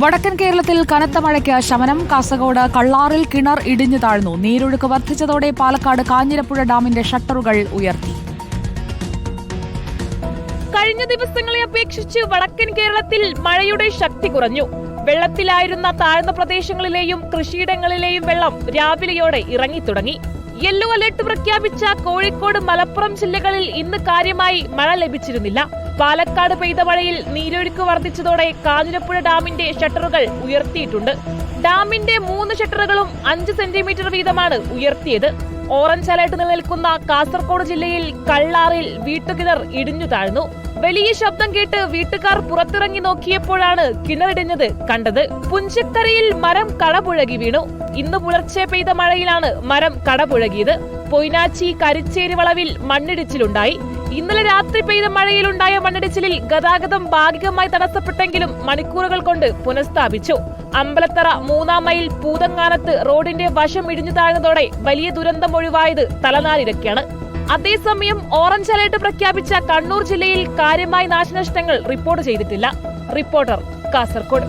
വടക്കൻ കേരളത്തിൽ കനത്ത മഴയ്ക്ക് ശമനം. കാസർഗോഡ് കള്ളാറിൽ കിണർ ഇടിഞ്ഞു താഴ്ന്നു. നീരൊഴുക്ക് വർദ്ധിച്ചതോടെ പാലക്കാട് കാഞ്ഞിരപ്പുഴ ഡാമിന്റെ ഷട്ടറുകൾ ഉയർത്തി. കഴിഞ്ഞ ദിവസങ്ങളെ അപേക്ഷിച്ച് വടക്കൻ കേരളത്തിൽ മഴയുടെ ശക്തി കുറഞ്ഞു. വെള്ളത്തിലായിരുന്ന താഴ്ന്ന പ്രദേശങ്ങളിലെയും കൃഷിയിടങ്ങളിലെയും വെള്ളം രാവിലെയോടെ ഇറങ്ങിത്തുടങ്ങി. യെല്ലോ അലർട്ട് പ്രഖ്യാപിച്ച കോഴിക്കോട് മലപ്പുറം ജില്ലകളിൽ ഇന്ന് കാര്യമായി മഴ ലഭിച്ചിരുന്നില്ല. പാലക്കാട് പെയ്ത മഴയിൽ നീരൊഴുക്ക് വർദ്ധിച്ചതോടെ കാഞ്ഞിരപ്പുഴ ഡാമിന്റെ ഷട്ടറുകൾ ഉയർത്തിയിട്ടുണ്ട്. ഡാമിന്റെ മൂന്ന് ഷട്ടറുകളും അഞ്ച് സെന്റിമീറ്റർ വീതമാണ് ഉയർത്തിയത്. ഓറഞ്ച് അലർട്ട് നിലനിൽക്കുന്ന കാസർഗോഡ് ജില്ലയിൽ കള്ളാറിൽ വീട്ടുകിണർ ഇടിഞ്ഞു താഴ്ന്നു. വലിയ ശബ്ദം കേട്ട് വീട്ടുകാർ പുറത്തിറങ്ങി നോക്കിയപ്പോഴാണ് കിണറിടിഞ്ഞത് കണ്ടത്. പുഞ്ചക്കരയിൽ മരം കടപുഴകി വീണു. ഇന്ന് പുലർച്ചെ പെയ്ത മഴയിലാണ് മരം കടപുഴകിയത്. പൊയ്നാച്ചി കരിച്ചേരി വളവിൽ മണ്ണിടിച്ചിലുണ്ടായി. ഇന്നലെ രാത്രി പെയ്ത മഴയിലുണ്ടായ മണ്ണിടിച്ചിലിൽ ഗതാഗതം ഭാഗികമായി തടസ്സപ്പെട്ടെങ്കിലും മണിക്കൂറുകൾ കൊണ്ട് പുനഃസ്ഥാപിച്ചു. അമ്പലത്തറ മൂന്നാം മൈൽ പൂതങ്ങാനത്ത് റോഡിന്റെ വശം ഇടിഞ്ഞു താഴ്ന്നതോടെ വലിയ ദുരന്തം ഒഴിവായത് തലനാരിഴക്കാണ്. അതേസമയം ഓറഞ്ച് അലർട്ട് പ്രഖ്യാപിച്ച കണ്ണൂർ ജില്ലയിൽ കാര്യമായ നാശനഷ്ടങ്ങൾ റിപ്പോർട്ട് ചെയ്തിട്ടില്ല. റിപ്പോർട്ടർ കാസർഗോഡ്